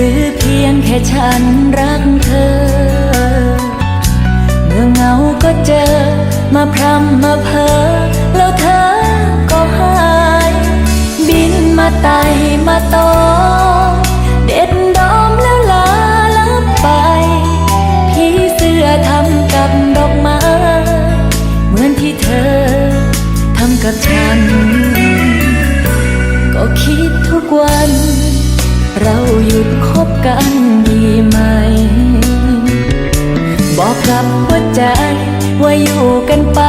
หรือเพียงแค่ฉันรักเธอ เมื่อเหงาก็เจอ มาพรำมาเพอแล้วเธอก็หาย บินมาไต่มาตอเด็ดดอมแล้วลาลับไป พี่เสื้อทำกับดอกไม้เหมือนที่เธอทำกับฉัน ก็คิดทุกวันเราหยุดค กันดีไหม บอกกับหัวใจว่าอยู่กันไป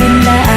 原来。